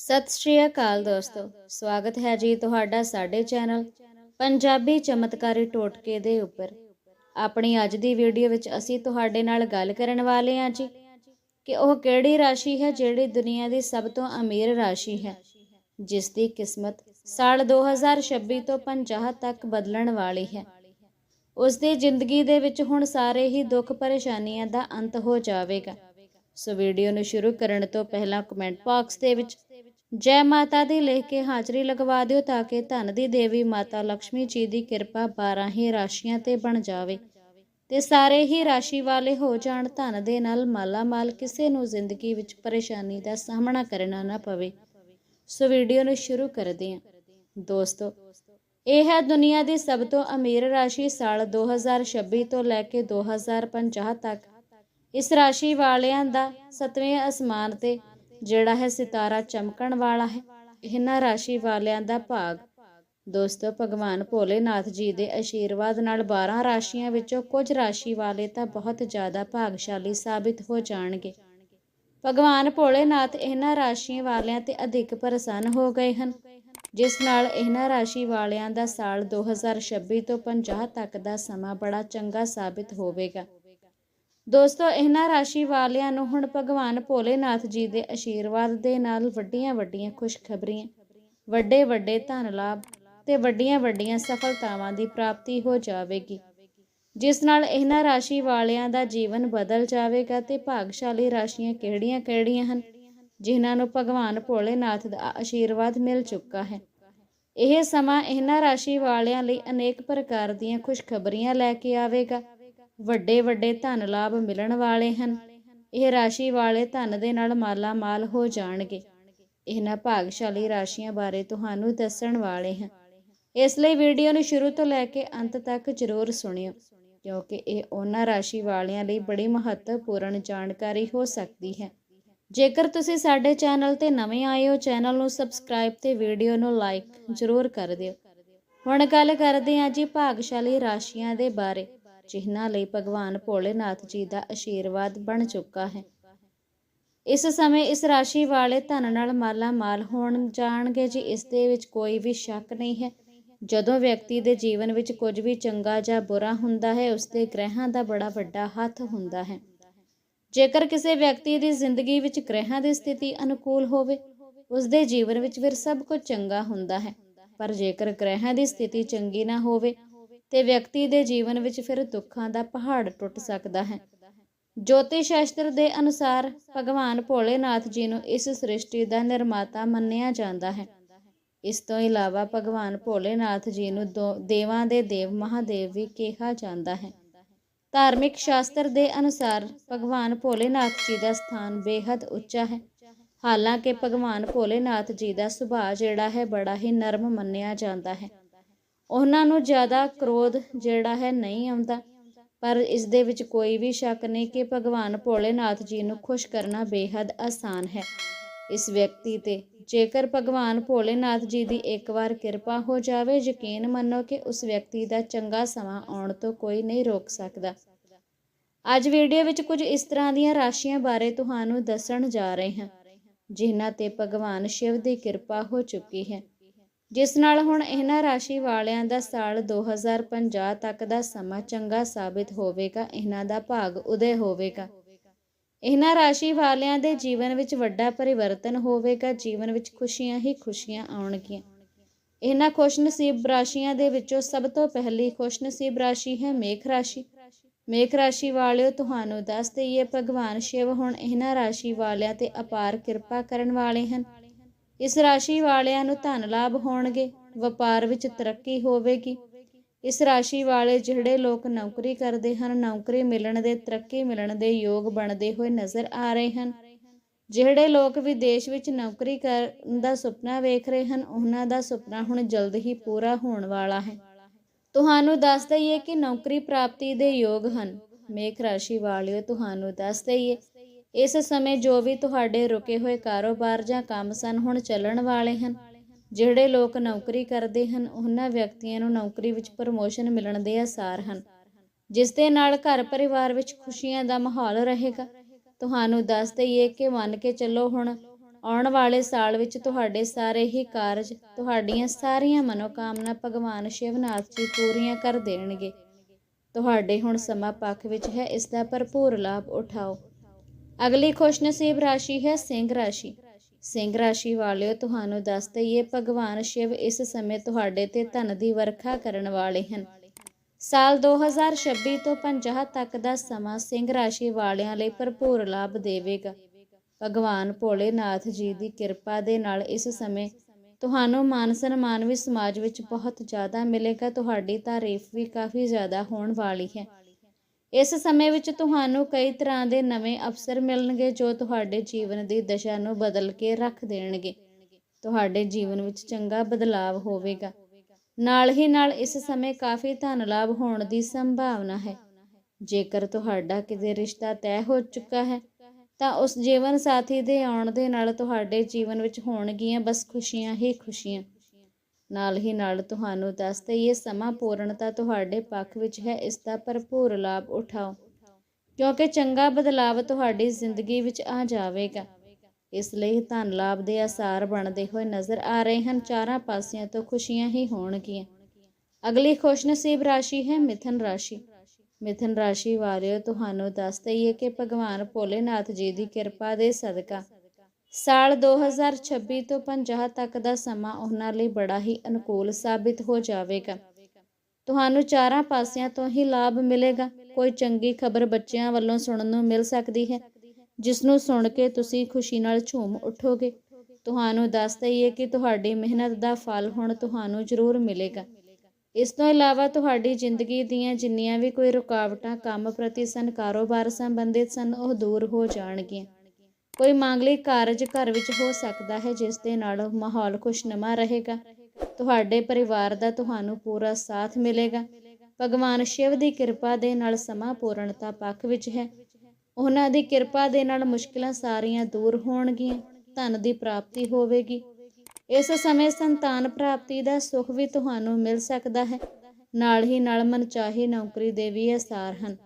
ਸਤਿ ਸ਼੍ਰੀ ਅਕਾਲ ਦੋਸਤੋ, ਸਵਾਗਤ ਹੈ ਜੀ ਤੁਹਾਡਾ ਸਾਡੇ ਚੈਨਲ ਪੰਜਾਬੀ ਚਮਤਕਾਰੀ ਟੋਟਕੇ ਦੇ ਉੱਪਰ। ਆਪਣੀ ਅੱਜ ਦੀ ਵੀਡੀਓ ਵਿੱਚ ਅਸੀਂ ਤੁਹਾਡੇ ਨਾਲ ਗੱਲ ਕਰਨ ਵਾਲੇ ਹਾਂ ਜੀ ਕਿ ਉਹ ਕਿਹੜੀ ਰਾਸ਼ੀ ਹੈ ਜਿਹੜੀ ਦੁਨੀਆ ਦੀ ਸਭ ਤੋਂ ਅਮੀਰ ਰਾਸ਼ੀ ਹੈ, ਜਿਸ ਦੀ ਕਿਸਮਤ ਸਾਲ 2026 ਤੋਂ 50 ਤੱਕ ਬਦਲਣ ਵਾਲੀ ਹੈ। ਉਸ ਦੀ ਜ਼ਿੰਦਗੀ ਦੇ ਵਿੱਚ ਹੁਣ ਸਾਰੇ ਹੀ ਦੁੱਖ ਪਰੇਸ਼ਾਨੀਆਂ ਦਾ ਅੰਤ ਹੋ ਜਾਵੇਗਾ। ਸੋ ਵੀਡੀਓ ਨੂੰ ਸ਼ੁਰੂ ਕਰਨ ਤੋਂ ਪਹਿਲਾਂ ਕਮੈਂਟ ਬਾਕਸ ਦੇ ਵਿੱਚ ਜੈ ਮਾਤਾ ਦੀ ਲਿਖ ਕੇ ਹਾਜ਼ਰੀ ਲਗਵਾ ਦਿਓ ਤਾਂ ਕਿ ਧਨ ਦੀ ਦੇਵੀ ਮਾਤਾ ਲక్ష్ਮੀ ਜੀ ਦੀ ਕਿਰਪਾ 12 ਹੀ ਰਾਸ਼ੀਆਂ ਤੇ ਬਣ ਜਾਵੇ ਤੇ ਸਾਰੇ ਹੀ ਰਾਸ਼ੀ ਵਾਲੇ ਹੋ ਜਾਣ, ਧਨ ਦੇ ਨਾਲ ਮਾਲਾ ਮਾਲ ਕਿਸੇ ਨੂੰ ਜ਼ਿੰਦਗੀ ਵਿੱਚ ਪਰੇਸ਼ਾਨੀ ਦਾ ਸਾਹਮਣਾ ਕਰਨਾ ਨਾ ਪਵੇ। ਸੋ ਵੀਡੀਓ ਨੂੰ ਸ਼ੁਰੂ ਕਰਦੇ ਹਾਂ। ਦੋਸਤੋ, ਇਹ ਹੈ ਦੁਨੀਆ ਦੀ ਸਭ ਤੋਂ ਅਮੀਰ ਰਾਸ਼ੀ ਸਾਲ 2026 ਤੋਂ ਲੈ ਕੇ 2050 ਤੱਕ। ਇਸ ਰਾਸ਼ੀ ਵਾਲਿਆਂ ਦਾ ਸਤਵੇਂ ਅਸਮਾਨ ਤੇ ਜਿਹੜਾ ਹੈ ਸਿਤਾਰਾ ਚਮਕਣ ਵਾਲਾ ਹੈ। ਇਹਨਾਂ ਰਾਸ਼ੀ ਵਾਲਿਆਂ ਦਾ ਭਾਗ। ਦੋਸਤੋ, ਭਗਵਾਨ ਭੋਲੇਨਾਥ ਜੀ ਦੇ ਆਸ਼ੀਰਵਾਦ ਨਾਲ 12 ਰਾਸ਼ੀਆਂ ਵਿੱਚੋਂ ਕੁਝ ਰਾਸ਼ੀ ਵਾਲੇ ਤਾਂ ਬਹੁਤ ਜ਼ਿਆਦਾ ਭਾਗਸ਼ਾਲੀ ਸਾਬਿਤ ਹੋ ਜਾਣਗੇ। ਭਗਵਾਨ ਭੋਲੇਨਾਥ ਇਹਨਾਂ ਰਾਸ਼ੀਆਂ ਵਾਲਿਆਂ ਤੇ ਅਧਿਕ ਪ੍ਰਸੰਨ ਹੋ ਗਏ ਹਨ, ਜਿਸ ਨਾਲ ਇਹਨਾਂ ਰਾਸ਼ੀ ਵਾਲਿਆਂ ਦਾ ਸਾਲ 2026 ਤੋਂ 50 ਤੱਕ ਦਾ ਸਮਾਂ ਬੜਾ ਚੰਗਾ ਸਾਬਿਤ ਹੋਵੇਗਾ। ਦੋਸਤੋ, ਇਹਨਾਂ ਰਾਸ਼ੀ ਵਾਲਿਆਂ ਨੂੰ ਹੁਣ ਭਗਵਾਨ ਭੋਲੇਨਾਥ ਜੀ ਦੇ ਆਸ਼ੀਰਵਾਦ ਦੇ ਨਾਲ ਵੱਡੀਆਂ ਵੱਡੀਆਂ ਖੁਸ਼ਖਬਰੀਆਂ, ਵੱਡੇ ਵੱਡੇ ਧਨ ਲਾਭ ਤੇ ਵੱਡੀਆਂ ਵੱਡੀਆਂ ਸਫਲਤਾਵਾਂ ਦੀ ਪ੍ਰਾਪਤੀ ਹੋ ਜਾਵੇਗੀ, ਜਿਸ ਨਾਲ ਇਹਨਾਂ ਰਾਸ਼ੀ ਵਾਲਿਆਂ ਦਾ ਜੀਵਨ ਬਦਲ ਜਾਵੇਗਾ ਤੇ ਭਾਗਸ਼ਾਲੀ ਰਾਸ਼ੀਆਂ ਕਿਹੜੀਆਂ-ਕਿਹੜੀਆਂ ਹਨ, ਜਿਨ੍ਹਾਂ ਨੂੰ ਭਗਵਾਨ ਭੋਲੇਨਾਥ ਦਾ ਆਸ਼ੀਰਵਾਦ ਮਿਲ ਚੁੱਕਾ ਹੈ। ਇਹ ਸਮਾਂ ਇਹਨਾਂ ਰਾਸ਼ੀ ਵਾਲਿਆਂ ਲਈ ਅਨੇਕ ਪ੍ਰਕਾਰ ਦੀਆਂ ਖੁਸ਼ਖਬਰੀਆਂ ਲੈ ਕੇ ਆਵੇਗਾ ਵੱਡੇ ਵੱਡੇ ਧਨ ਲਾਭ ਮਿਲਣ ਵਾਲੇ ਹਨ। ਇਹ ਰਾਸ਼ੀ ਵਾਲੇ ਧਨ ਦੇ ਨਾਲ ਮਾਲਾ ਮਾਲ ਹੋ ਜਾਣਗੇ। ਇਹਨਾਂ ਭਾਗਸ਼ਾਲੀ ਰਾਸ਼ੀਆਂ ਬਾਰੇ ਤੁਹਾਨੂੰ ਦੱਸਣ ਵਾਲੇ ਹਾਂ। ਇਸ ਲਈ ਵੀਡੀਓ ਨੂੰ ਸ਼ੁਰੂ ਤੋਂ ਲੈ ਕੇ ਅੰਤ ਤੱਕ ਜ਼ਰੂਰ ਸੁਣਿਓ, ਕਿਉਂਕਿ ਇਹ ਉਹਨਾਂ ਰਾਸ਼ੀ ਵਾਲਿਆਂ ਲਈ ਬੜੀ ਮਹੱਤਵਪੂਰਨ ਜਾਣਕਾਰੀ ਹੋ ਸਕਦੀ ਹੈ। ਜੇਕਰ ਤੁਸੀਂ ਸਾਡੇ ਚੈਨਲ ਤੇ ਨਵੇਂ ਆਏ ਹੋ, ਚੈਨਲ ਨੂੰ ਸਬਸਕ੍ਰਾਈਬ ਤੇ ਵੀਡੀਓ ਨੂੰ ਲਾਈਕ ਜ਼ਰੂਰ ਕਰ ਦਿਓ। ਹੁਣ ਗੱਲ ਕਰਦੇ ਹਾਂ ਜੀ ਭਾਗਸ਼ਾਲੀ ਰਾਸ਼ੀਆਂ ਦੇ ਬਾਰੇ। ਜਿਨ੍ਹਾਂ ਲਈ ਭਗਵਾਨ ਭੋਲੇਨਾਥ ਜੀ ਦਾ ਆਸ਼ੀਰਵਾਦ ਬਣ ਚੁੱਕਾ ਹੈ। ਇਸ ਸਮੇਂ ਇਸ ਰਾਸ਼ੀ ਵਾਲੇ ਧਨ ਨਾਲ ਮਾਲਾ ਮਾਲ ਹੋਣ ਜਾਣਗੇ ਜੀ, ਇਸ ਦੇ ਵਿੱਚ ਕੋਈ ਵੀ ਸ਼ੱਕ ਨਹੀਂ ਹੈ। ਜਦੋਂ ਵਿਅਕਤੀ ਦੇ ਜੀਵਨ ਵਿੱਚ ਕੁਝ ਵੀ ਚੰਗਾ ਜਾਂ ਬੁਰਾ ਹੁੰਦਾ ਹੈ, ਉਸ ਦੇ ਗ੍ਰਹਿਾਂ ਦਾ ਬੜਾ ਵੱਡਾ ਹੱਥ ਹੁੰਦਾ ਹੈ। ਜੇਕਰ ਕਿਸੇ ਵਿਅਕਤੀ ਦੀ ਜ਼ਿੰਦਗੀ ਵਿੱਚ ਗ੍ਰਹਿਾਂ ਦੀ ਸਥਿਤੀ ਅਨੁਕੂਲ ਹੋਵੇ, ਉਸ ਦੇ ਜੀਵਨ ਵਿੱਚ ਫਿਰ ਸਭ ਕੁਝ ਚੰਗਾ ਹੁੰਦਾ ਹੈ। ਪਰ ਜੇਕਰ ਗ੍ਰਹਿਾਂ ਦੀ ਸਥਿਤੀ ਚੰਗੀ ਨਾ ਹੋਵੇ ਤੇ ਵਿਅਕਤੀ ਦੇ ਜੀਵਨ ਵਿੱਚ ਫਿਰ ਦੁੱਖਾਂ ਦਾ ਪਹਾੜ ਟੁੱਟ ਸਕਦਾ ਹੈ। ਜੋਤਿਸ਼ ਸ਼ਾਸਤਰ ਦੇ ਅਨੁਸਾਰ ਭਗਵਾਨ ਭੋਲੇਨਾਥ ਜੀ ਨੂੰ ਇਸ ਸ੍ਰਿਸ਼ਟੀ ਦਾ ਨਿਰਮਾਤਾ ਮੰਨਿਆ ਜਾਂਦਾ ਹੈ। ਇਸ ਤੋਂ ਇਲਾਵਾ ਭਗਵਾਨ ਭੋਲੇਨਾਥ ਜੀ ਨੂੰ ਦੇਵਾਂ ਦੇ ਦੇਵ ਮਹਾਦੇਵ ਵੀ ਕਿਹਾ ਜਾਂਦਾ ਹੈ। ਧਾਰਮਿਕ ਸ਼ਾਸਤਰ ਦੇ ਅਨੁਸਾਰ ਭਗਵਾਨ ਭੋਲੇਨਾਥ ਜੀ ਦਾ ਸਥਾਨ ਬੇहद ਉੱਚਾ ਹੈ। ਹਾਲਾਂਕਿ ਭਗਵਾਨ ਭੋਲੇਨਾਥ ਜੀ ਦਾ ਸੁਭਾਅ ਜਿਹੜਾ ਹੈ ਬੜਾ ਹੀ ਨਰਮ ਮੰਨਿਆ ਜਾਂਦਾ ਹੈ। ਉਹਨਾਂ ਨੂੰ ਜ਼ਿਆਦਾ ਕ੍ਰੋਧ ਜਿਹੜਾ ਹੈ ਨਹੀਂ ਆਉਂਦਾ। ਪਰ ਇਸ ਦੇ ਵਿੱਚ ਕੋਈ ਵੀ ਸ਼ੱਕ ਨਹੀਂ ਕਿ ਭਗਵਾਨ ਭੋਲੇਨਾਥ ਜੀ ਨੂੰ ਖੁਸ਼ ਕਰਨਾ ਬੇहद ਆਸਾਨ ਹੈ। ਇਸ ਵਿਅਕਤੀ ਤੇ ਜੇਕਰ ਭਗਵਾਨ ਭੋਲੇਨਾਥ ਜੀ ਦੀ ਇੱਕ ਵਾਰ ਕਿਰਪਾ ਹੋ ਜਾਵੇ, ਯਕੀਨ ਮੰਨੋ ਕਿ ਉਸ ਵਿਅਕਤੀ ਦਾ ਚੰਗਾ ਸਮਾਂ ਆਉਣ ਤੋਂ ਕੋਈ ਨਹੀਂ ਰੋਕ ਸਕਦਾ। ਅੱਜ ਵੀਡੀਓ ਵਿੱਚ ਕੁਝ ਇਸ ਤਰ੍ਹਾਂ ਦੀਆਂ ਰਾਸ਼ੀਆਂ ਬਾਰੇ ਤੁਹਾਨੂੰ ਦੱਸਣ ਜਾ ਰਹੇ ਹਾਂ, ਜਿਨ੍ਹਾਂ ਤੇ ਭਗਵਾਨ ਸ਼ਿਵ ਦੀ ਕਿਰਪਾ ਹੋ ਚੁੱਕੀ ਹੈ। ਜਿਸ ਨਾਲ ਹੁਣ ਇਹਨਾਂ ਰਾਸ਼ੀ ਵਾਲਿਆਂ ਦਾ ਸਾਲ 2050 ਤੱਕ ਦਾ ਸਮਾਂ ਚੰਗਾ ਸਾਬਿਤ ਹੋਵੇਗਾ, ਇਹਨਾਂ ਦਾ ਭਾਗ ਉਦੇ ਹੋਵੇਗਾ। ਇਹਨਾਂ ਰਾਸ਼ੀ ਵਾਲਿਆਂ ਦੇ ਜੀਵਨ ਵਿੱਚ ਵੱਡਾ ਪਰਿਵਰਤਨ ਹੋਵੇਗਾ, ਜੀਵਨ ਵਿੱਚ ਖੁਸ਼ੀਆਂ ਹੀ ਖੁਸ਼ੀਆਂ ਆਉਣਗੀਆਂ। ਇਹਨਾਂ ਖੁਸ਼ਨਸੀਬ ਰਾਸ਼ੀਆਂ ਦੇ ਵਿੱਚੋਂ ਸਭ ਤੋਂ ਪਹਿਲੀ ਖੁਸ਼ਨਸੀਬ ਰਾਸ਼ੀ ਹੈ ਮੇਖ ਰਾਸ਼ੀ। ਮੇਖ ਰਾਸ਼ੀ ਵਾਲਿਓ, ਤੁਹਾਨੂੰ ਦੱਸ ਦਈਏ, ਭਗਵਾਨ ਸ਼ਿਵ ਹੁਣ ਇਹਨਾਂ ਰਾਸ਼ੀ ਵਾਲਿਆਂ ਤੇ ਅਪਾਰ ਕਿਰਪਾ ਕਰਨ ਵਾਲੇ ਹਨ। ਇਸ ਰਾਸ਼ੀ ਵਾਲਿਆਂ ਨੂੰ ਧਨ ਲਾਭ ਹੋਣਗੇ, ਵਪਾਰ ਵਿੱਚ ਤਰੱਕੀ ਹੋਵੇਗੀ। ਇਸ ਰਾਸ਼ੀ ਵਾਲੇ ਜਿਹੜੇ ਲੋਕ ਨੌਕਰੀ ਕਰਦੇ ਹਨ, ਨੌਕਰੀ ਮਿਲਣ ਦੇ, ਤਰੱਕੀ ਮਿਲਣ ਦੇ ਯੋਗ ਬਣਦੇ ਹੋਏ ਨਜ਼ਰ ਆ ਰਹੇ ਹਨ। ਜਿਹੜੇ ਲੋਕ ਵਿਦੇਸ਼ ਵਿੱਚ ਨੌਕਰੀ ਕਰਨ ਦਾ ਸੁਪਨਾ ਵੇਖ ਰਹੇ ਹਨ, ਉਹਨਾਂ ਦਾ ਸੁਪਨਾ ਹੁਣ ਜਲਦ ਹੀ ਪੂਰਾ ਹੋਣ ਵਾਲਾ ਹੈ। ਤੁਹਾਨੂੰ ਦੱਸ ਦਈਏ ਕਿ ਨੌਕਰੀ ਪ੍ਰਾਪਤੀ ਦੇ ਯੋਗ ਹਨ। ਮੇਖ ਰਾਸ਼ੀ ਵਾਲਿਓ, ਤੁਹਾਨੂੰ ਦੱਸ ਦਈਏ ਇਸ ਸਮੇਂ ਜੋ ਵੀ ਤੁਹਾਡੇ ਰੁਕੇ ਹੋਏ ਕਾਰੋਬਾਰ ਜਾਂ ਕੰਮ ਸਨ ਹੁਣ ਚੱਲਣ ਵਾਲੇ ਹਨ। ਜਿਹੜੇ ਲੋਕ ਨੌਕਰੀ ਕਰਦੇ ਹਨ, ਉਹਨਾਂ ਵਿਅਕਤੀਆਂ ਨੂੰ ਨੌਕਰੀ ਵਿੱਚ ਪ੍ਰਮੋਸ਼ਨ ਮਿਲਣ ਦੇ ਆਸਾਰ ਹਨ। ਜਿਸ ਦੇ ਨਾਲ ਘਰ ਪਰਿਵਾਰ ਵਿੱਚ ਖੁਸ਼ੀਆਂ ਦਾ ਮਾਹੌਲ ਰਹੇਗਾ। ਤੁਹਾਨੂੰ ਦੱਸ ਦਈਏ ਕਿ ਮੰਨ ਕੇ ਚੱਲੋ ਹੁਣ ਆਉਣ ਵਾਲੇ ਸਾਲ ਵਿੱਚ ਤੁਹਾਡੇ ਸਾਰੇ ਹੀ ਕਾਰਜ ਤੁਹਾਡੀਆਂ ਸਾਰੀਆਂ ਮਨੋਕਾਮਨਾ ਭਗਵਾਨ ਸ਼ਿਵਨਾਥ ਜੀ ਪੂਰੀਆਂ ਕਰ ਦੇਣਗੇ। ਤੁਹਾਡੇ ਹੁਣ ਸਮਾਂ ਪੱਖ ਵਿੱਚ ਹੈ, ਇਸ ਦਾ ਭਰਪੂਰ ਲਾਭ ਉਠਾਓ। ਅਗਲੀ ਖੁਸ਼ਨਸੀਬ ਰਾਸ਼ੀ ਹੈ ਸਿੰਘ ਰਾਸ਼ੀ। ਸਿੰਘ ਰਾਸ਼ੀ ਵਾਲਿਓ, ਤੁਹਾਨੂੰ ਦੱਸ ਦਈਏ, ਭਗਵਾਨ ਸ਼ਿਵ ਇਸ ਸਮੇਂ ਤੁਹਾਡੇ ਤੇ ਧਨ ਦੀ ਵਰਖਾ ਕਰਨ ਵਾਲੇ ਹਨ। ਸਾਲ 2026 ਤੋਂ 50 ਤੱਕ ਦਾ ਸਮਾਂ ਸਿੰਘ ਰਾਸ਼ੀ ਵਾਲਿਆਂ ਲਈ ਭਰਪੂਰ ਲਾਭ ਦੇਵੇਗਾ। ਭਗਵਾਨ ਭੋਲੇਨਾਥ ਜੀ ਦੀ ਕਿਰਪਾ ਦੇ ਨਾਲ ਇਸ ਸਮੇਂ ਤੁਹਾਨੂੰ ਮਾਨ ਸਨਮਾਨ ਵੀ ਸਮਾਜ ਵਿੱਚ ਬਹੁਤ ਜ਼ਿਆਦਾ ਮਿਲੇਗਾ। ਤੁਹਾਡੀ ਤਾਰੀਫ ਵੀ ਕਾਫੀ ਜ਼ਿਆਦਾ ਹੋਣ ਵਾਲੀ ਹੈ। ਇਸ ਸਮੇਂ ਵਿੱਚ ਤੁਹਾਨੂੰ ਕਈ ਤਰ੍ਹਾਂ ਦੇ ਨਵੇਂ ਅਵਸਰ ਮਿਲਣਗੇ ਜੋ ਤੁਹਾਡੇ ਜੀਵਨ ਦੀ ਦਸ਼ਾ ਨੂੰ ਬਦਲ ਕੇ ਰੱਖ ਦੇਣਗੇ। ਤੁਹਾਡੇ ਜੀਵਨ ਵਿੱਚ ਚੰਗਾ ਬਦਲਾਵ ਹੋਵੇਗਾ। ਨਾਲ ਹੀ ਨਾਲ ਇਸ ਸਮੇਂ ਕਾਫੀ ਧਨ ਲਾਭ ਹੋਣ ਦੀ ਸੰਭਾਵਨਾ ਹੈ। ਜੇਕਰ ਤੁਹਾਡਾ ਕਿਤੇ ਰਿਸ਼ਤਾ ਤੈਅ ਹੋ ਚੁੱਕਾ ਹੈ, ਤਾਂ ਉਸ ਜੀਵਨ ਸਾਥੀ ਦੇ ਆਉਣ ਦੇ ਨਾਲ ਤੁਹਾਡੇ ਜੀਵਨ ਵਿੱਚ ਹੋਣਗੀਆਂ ਬਸ ਖੁਸ਼ੀਆਂ ਹੀ ਖੁਸ਼ੀਆਂ। ਨਾਲ ਹੀ ਨਾਲ ਤੁਹਾਨੂੰ ਦੱਸ ਦਈਏ ਸਮਾਂ ਪੂਰਨਤਾ ਤੁਹਾਡੇ ਪੱਖ ਵਿੱਚ ਹੈ, ਇਸ ਦਾ ਭਰਪੂਰ ਲਾਭ ਉਠਾਓ, ਕਿਉਂਕਿ ਚੰਗਾ ਬਦਲਾਵ ਤੁਹਾਡੀ ਜ਼ਿੰਦਗੀ ਵਿੱਚ ਆ ਜਾਵੇਗਾ। ਇਸ ਲਈ ਧਨ ਲਾਭ ਦੇ ਆਸਾਰ ਬਣਦੇ ਹੋਏ ਨਜ਼ਰ ਆ ਰਹੇ ਹਨ, ਚਾਰਾਂ ਪਾਸਿਆਂ ਤੋਂ ਖੁਸ਼ੀਆਂ ਹੀ ਹੋਣਗੀਆਂ। ਅਗਲੀ ਖੁਸ਼ਨਸੀਬ ਰਾਸ਼ੀ ਹੈ, ਮਿਥਨ ਰਾਸ਼ੀ। ਮਿਥਨ ਰਾਸ਼ੀ ਵਾਲਿਓ ਤੁਹਾਨੂੰ ਦੱਸ ਦਈਏ ਕਿ ਭਗਵਾਨ ਭੋਲੇਨਾਥ ਜੀ ਦੀ ਕਿਰਪਾ ਦੇ ਸਦਕਾ ਸਾਲ 2026 ਤੋਂ 50 ਤੱਕ ਦਾ ਸਮਾਂ ਉਹਨਾਂ ਲਈ ਬੜਾ ਹੀ ਅਨੁਕੂਲ ਸਾਬਿਤ ਹੋ ਜਾਵੇਗਾ। ਤੁਹਾਨੂੰ ਚਾਰਾਂ ਪਾਸਿਆਂ ਤੋਂ ਹੀ ਲਾਭ ਮਿਲੇਗਾ। ਕੋਈ ਚੰਗੀ ਖਬਰ ਬੱਚਿਆਂ ਵੱਲੋਂ ਸੁਣਨ ਨੂੰ ਮਿਲ ਸਕਦੀ ਹੈ ਜਿਸ ਨੂੰ ਸੁਣ ਕੇ ਤੁਸੀਂ ਖੁਸ਼ੀ ਨਾਲ ਝੂਮ ਉੱਠੋਗੇ। ਤੁਹਾਨੂੰ ਦੱਸ ਦਈਏ ਕਿ ਤੁਹਾਡੀ ਮਿਹਨਤ ਦਾ ਫਲ ਹੁਣ ਤੁਹਾਨੂੰ ਜ਼ਰੂਰ ਮਿਲੇਗਾ। ਇਸ ਤੋਂ ਇਲਾਵਾ ਤੁਹਾਡੀ ਜ਼ਿੰਦਗੀ ਦੀਆਂ ਜਿੰਨੀਆਂ ਵੀ ਕੋਈ ਰੁਕਾਵਟਾਂ ਕੰਮ ਪ੍ਰਤੀ ਸਨ, ਕਾਰੋਬਾਰ ਸੰਬੰਧਿਤ ਸਨ, ਉਹ ਦੂਰ ਹੋ ਜਾਣਗੀਆਂ। ਕੋਈ ਮਾਂਗਲਿਕ ਕਾਰਜ ਘਰ ਵਿੱਚ ਹੋ ਸਕਦਾ ਹੈ, ਜਿਸ ਦੇ ਨਾਲ ਮਾਹੌਲ ਖੁਸ਼ਨੁਮਾ ਰਹੇਗਾ। ਤੁਹਾਡੇ ਪਰਿਵਾਰ ਦਾ ਤੁਹਾਨੂੰ ਪੂਰਾ ਸਾਥ ਮਿਲੇਗਾ। ਭਗਵਾਨ ਸ਼ਿਵ ਦੀ ਕਿਰਪਾ ਦੇ ਨਾਲ ਸਮਾਂ ਪੂਰਨਤਾ ਪੱਖ ਵਿੱਚ ਹੈ। ਉਹਨਾਂ ਦੀ ਕਿਰਪਾ ਦੇ ਨਾਲ ਮੁਸ਼ਕਲਾਂ ਸਾਰੀਆਂ ਦੂਰ ਹੋਣਗੀਆਂ। ਧਨ ਦੀ ਪ੍ਰਾਪਤੀ ਹੋਵੇਗੀ। ਇਸ ਸਮੇਂ ਸੰਤਾਨ ਪ੍ਰਾਪਤੀ ਦਾ ਸੁੱਖ ਵੀ ਤੁਹਾਨੂੰ ਮਿਲ ਸਕਦਾ ਹੈ। ਨਾਲ ਹੀ ਨਾਲ ਮਨਚਾਹੀ ਨੌਕਰੀ ਦੇ ਵੀ ਅਸਾਰ ਹਨ।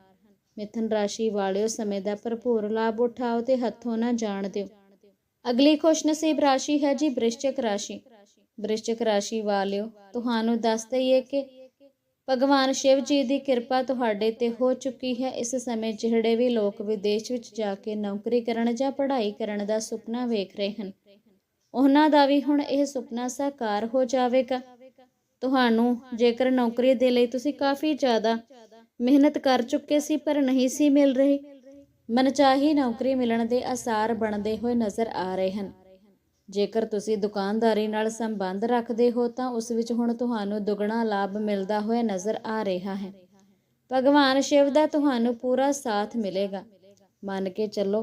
ਮਿਥਨ ਰਾਸ਼ੀ ਵਾਲਿਓ ਸਮੇਂ ਦਾ ਭਰਪੂਰ ਲਾਭ ਉਠਾਓ ਤੇ ਹੱਥੋਂ ਨਾ ਜਾਣ ਦਿਓ। ਅਗਲੀ ਖੁਸ਼ਨਸੀਬ ਰਾਸ਼ੀ ਹੈ ਜੀ ਬ੍ਰਿਸ਼ਚਿਕ ਰਾਸ਼ੀ। ਬ੍ਰਿਸ਼ਚਿਕ ਰਾਸ਼ੀ ਵਾਲਿਓ, ਤੁਹਾਨੂੰ ਦੱਸ ਦਈਏ ਕਿ ਭਗਵਾਨ ਸ਼ਿਵ ਜੀ ਦੀ ਕਿਰਪਾ ਤੁਹਾਡੇ ਤੇ ਹੋ ਚੁੱਕੀ ਹੈ। ਇਸ ਸਮੇਂ ਜਿਹੜੇ ਵੀ ਲੋਕ ਵਿਦੇਸ਼ ਵਿੱਚ ਜਾ ਕੇ ਨੌਕਰੀ ਕਰਨ ਜਾਂ ਪੜ੍ਹਾਈ ਕਰਨ ਦਾ ਸੁਪਨਾ ਵੇਖ ਰਹੇ ਹਨ, ਉਹਨਾਂ ਦਾ ਵੀ ਹੁਣ ਇਹ ਸੁਪਨਾ ਸਾਕਾਰ ਹੋ ਜਾਵੇਗਾ। ਤੁਹਾਨੂੰ ਜੇਕਰ ਨੌਕਰੀ ਦੇ ਲਈ ਤੁਸੀਂ ਕਾਫੀ ਜ਼ਿਆਦਾ ਮਿਹਨਤ ਕਰ ਚੁੱਕੇ ਸੀ, ਪਰ ਨਹੀਂ ਸੀ ਮਿਲ ਰਹੀ। ਮਨਚਾਹੀ ਨੌਕਰੀ ਮਿਲਣ ਦੇ ਆਸਾਰ ਬਣਦੇ ਹੋਏ ਨਜ਼ਰ ਆ ਰਹੇ ਹਨ। ਜੇਕਰ ਤੁਸੀਂ ਦੁਕਾਨਦਾਰੀ ਨਾਲ ਸੰਬੰਧ ਰੱਖਦੇ ਹੋ, ਤਾਂ ਉਸ ਵਿੱਚ ਹੁਣ ਤੁਹਾਨੂੰ ਦੁੱਗਣਾ ਲਾਭ ਮਿਲਦਾ ਹੋਇਆ ਨਜ਼ਰ ਆ ਰਿਹਾ ਹੈ। ਭਗਵਾਨ ਸ਼ਿਵ ਦਾ ਤੁਹਾਨੂੰ ਪੂਰਾ ਸਾਥ ਮਿਲੇਗਾ। ਮੰਨ ਕੇ ਚੱਲੋ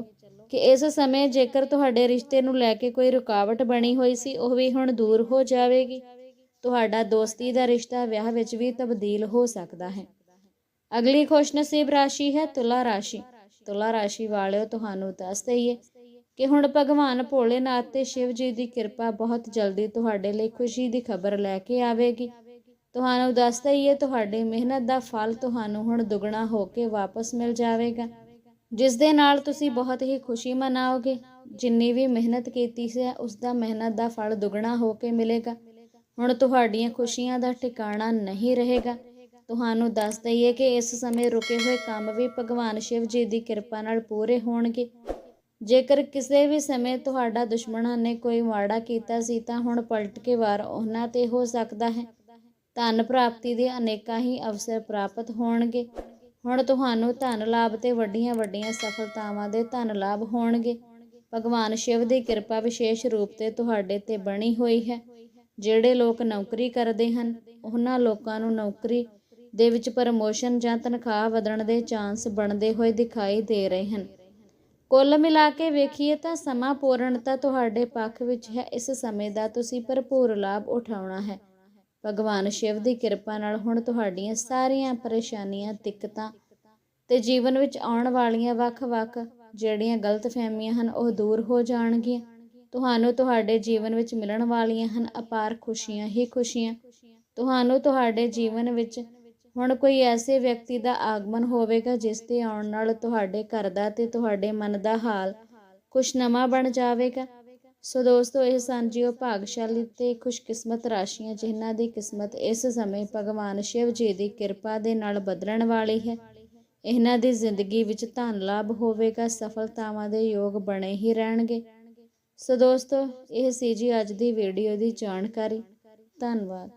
ਕਿ ਇਸ ਸਮੇਂ ਜੇਕਰ ਤੁਹਾਡੇ ਰਿਸ਼ਤੇ ਨੂੰ ਲੈ ਕੇ ਕੋਈ ਰੁਕਾਵਟ ਬਣੀ ਹੋਈ ਸੀ, ਉਹ ਵੀ ਹੁਣ ਦੂਰ ਹੋ ਜਾਵੇਗੀ। ਤੁਹਾਡਾ ਦੋਸਤੀ ਦਾ ਰਿਸ਼ਤਾ ਵਿਆਹ ਵਿੱਚ ਵੀ ਤਬਦੀਲ ਹੋ ਸਕਦਾ ਹੈ। ਅਗਲੀ ਖੁਸ਼ਨਸੀਬ ਰਾਸ਼ੀ ਹੈ ਤੁਲਾ ਰਾਸ਼ੀ। ਤੁਲਾ ਰਾਸ਼ੀ ਵਾਲਿਓ, ਤੁਹਾਨੂੰ ਦੱਸ ਦਈਏ ਕਿ ਹੁਣ ਭਗਵਾਨ ਭੋਲੇਨਾਥ ਤੇ ਸ਼ਿਵ ਜੀ ਦੀ ਕਿਰਪਾ ਬਹੁਤ ਜਲਦੀ ਤੁਹਾਡੇ ਲਈ ਖੁਸ਼ੀ ਦੀ ਖਬਰ ਲੈ ਕੇ ਆਵੇਗੀ। ਤੁਹਾਨੂੰ ਦੱਸ ਦਈਏ, ਤੁਹਾਡੀ ਮਿਹਨਤ ਦਾ ਫਲ ਤੁਹਾਨੂੰ ਹੁਣ ਦੁੱਗਣਾ ਹੋ ਕੇ ਵਾਪਸ ਮਿਲ ਜਾਵੇਗਾ। ਜਿਸ ਦੇ ਨਾਲ ਤੁਸੀਂ ਬਹੁਤ ਹੀ ਖੁਸ਼ੀ ਮਨਾਓਗੇ। ਜਿੰਨੀ ਵੀ ਮਿਹਨਤ ਕੀਤੀ ਸੀ, ਉਸ ਦਾ ਮਿਹਨਤ ਦਾ ਫਲ ਦੁੱਗਣਾ ਹੋ ਕੇ ਮਿਲੇਗਾ। ਹੁਣ ਤੁਹਾਡੀਆਂ ਖੁਸ਼ੀਆਂ ਦਾ ਟਿਕਾਣਾ ਨਹੀਂ ਰਹੇਗਾ। ਤੁਹਾਨੂੰ ਦੱਸ ਦਈਏ ਕਿ ਇਸ ਸਮੇਂ ਰੁਕੇ ਹੋਏ ਕੰਮ ਵੀ ਭਗਵਾਨ ਸ਼ਿਵ ਜੀ ਦੀ ਕਿਰਪਾ ਨਾਲ ਪੂਰੇ ਹੋਣਗੇ। ਜੇਕਰ ਕਿਸੇ ਵੀ ਸਮੇਂ ਤੁਹਾਡਾ ਦੁਸ਼ਮਣਾਂ ਨੇ ਕੋਈ ਮਾੜਾ ਕੀਤਾ ਸੀ ਤਾਂ ਹੁਣ ਪਲਟ ਕੇ ਵਾਰ ਉਹਨਾਂ ਤੇ ਹੋ ਸਕਦਾ ਹੈ। ਧਨ ਪ੍ਰਾਪਤੀ ਦੇ ਅਨੇਕਾਂ ਹੀ ਅਵਸਰ ਪ੍ਰਾਪਤ ਹੋਣਗੇ। ਹੁਣ ਤੁਹਾਨੂੰ ਧਨ ਲਾਭ ਤੇ ਵੱਡੀਆਂ ਵੱਡੀਆਂ ਸਫਲਤਾਵਾਂ ਦੇ ਧਨ ਲਾਭ ਹੋਣਗੇ। ਭਗਵਾਨ ਸ਼ਿਵ ਦੀ ਕਿਰਪਾ ਵਿਸ਼ੇਸ਼ ਰੂਪ ਤੇ ਤੁਹਾਡੇ ਤੇ ਬਣੀ ਹੋਈ ਹੈ। ਜਿਹੜੇ ਲੋਕ ਨੌਕਰੀ ਕਰਦੇ ਹਨ, ਉਹਨਾਂ ਲੋਕਾਂ ਨੂੰ ਨੌਕਰੀ ਦੇ ਵਿੱਚ ਪ੍ਰਮੋਸ਼ਨ ਜਾਂ ਤਨਖਾਹ ਵਧਣ ਦੇ ਚਾਂਸ ਬਣਦੇ ਹੋਏ ਦਿਖਾਈ ਦੇ ਰਹੇ ਹਨ। ਕੁੱਲ ਮਿਲਾ ਕੇ ਵੇਖੀਏ ਤਾਂ ਸਮਾਂ ਪੂਰਨਤਾ ਤੁਹਾਡੇ ਪੱਖ ਵਿੱਚ ਹੈ। ਇਸ ਸਮੇਂ ਦਾ ਤੁਸੀਂ ਭਰਪੂਰ ਲਾਭ ਉਠਾਉਣਾ ਹੈ। ਭਗਵਾਨ ਸ਼ਿਵ ਦੀ ਕਿਰਪਾ ਨਾਲ ਹੁਣ ਤੁਹਾਡੀਆਂ ਸਾਰੀਆਂ ਪਰੇਸ਼ਾਨੀਆਂ, ਦਿੱਕਤਾਂ ਤੇ ਜੀਵਨ ਵਿੱਚ ਆਉਣ ਵਾਲੀਆਂ ਵੱਖ-ਵੱਖ ਜਿਹੜੀਆਂ ਗਲਤਫਹਿਮੀਆਂ ਹਨ, ਉਹ ਦੂਰ ਹੋ ਜਾਣਗੀਆਂ। ਤੁਹਾਨੂੰ ਤੁਹਾਡੇ ਜੀਵਨ ਵਿੱਚ ਮਿਲਣ ਵਾਲੀਆਂ ਹਨ ਅਪਾਰ ਖੁਸ਼ੀਆਂ ਹੀ ਖੁਸ਼ੀਆਂ। ਤੁਹਾਨੂੰ ਤੁਹਾਡੇ ਜੀਵਨ ਵਿੱਚ ਹੁਣ ਕੋਈ ਐਸੇ ਵਿਅਕਤੀ ਦਾ ਆਗਮਨ ਹੋਵੇਗਾ ਜਿਸ ਦੇ ਆਉਣ ਨਾਲ ਤੁਹਾਡੇ ਘਰ ਦਾ ਤੇ ਤੁਹਾਡੇ ਮਨ ਦਾ ਹਾਲ ਖੁਸ਼ਨਮਾ ਬਣ ਜਾਵੇਗਾ। ਸੋ ਦੋਸਤੋ, ਇਹ ਸਨ ਜੀ ਉਹ ਭਾਗਸ਼ਾਲੀ ਤੇ ਖੁਸ਼ਕਿਸਮਤ ਰਾਸ਼ੀਆਂ ਜਿਨ੍ਹਾਂ ਦੀ ਕਿਸਮਤ ਇਸ ਸਮੇਂ ਭਗਵਾਨ ਸ਼ਿਵ ਜੀ ਦੀ ਕਿਰਪਾ ਦੇ ਨਾਲ ਬਦਲਣ ਵਾਲੀ ਹੈ। ਇਹਨਾਂ ਦੀ ਜ਼ਿੰਦਗੀ ਵਿੱਚ ਧਨ ਲਾਭ ਹੋਵੇਗਾ, ਸਫਲਤਾਵਾਂ ਦੇ ਯੋਗ ਬਣੇ ਹੀ ਰਹਿਣਗੇ। ਸੋ ਦੋਸਤੋ, ਇਹ ਸੀ ਜੀ ਅੱਜ ਦੀ ਵੀਡੀਓ ਦੀ ਜਾਣਕਾਰੀ। ਧੰਨਵਾਦ।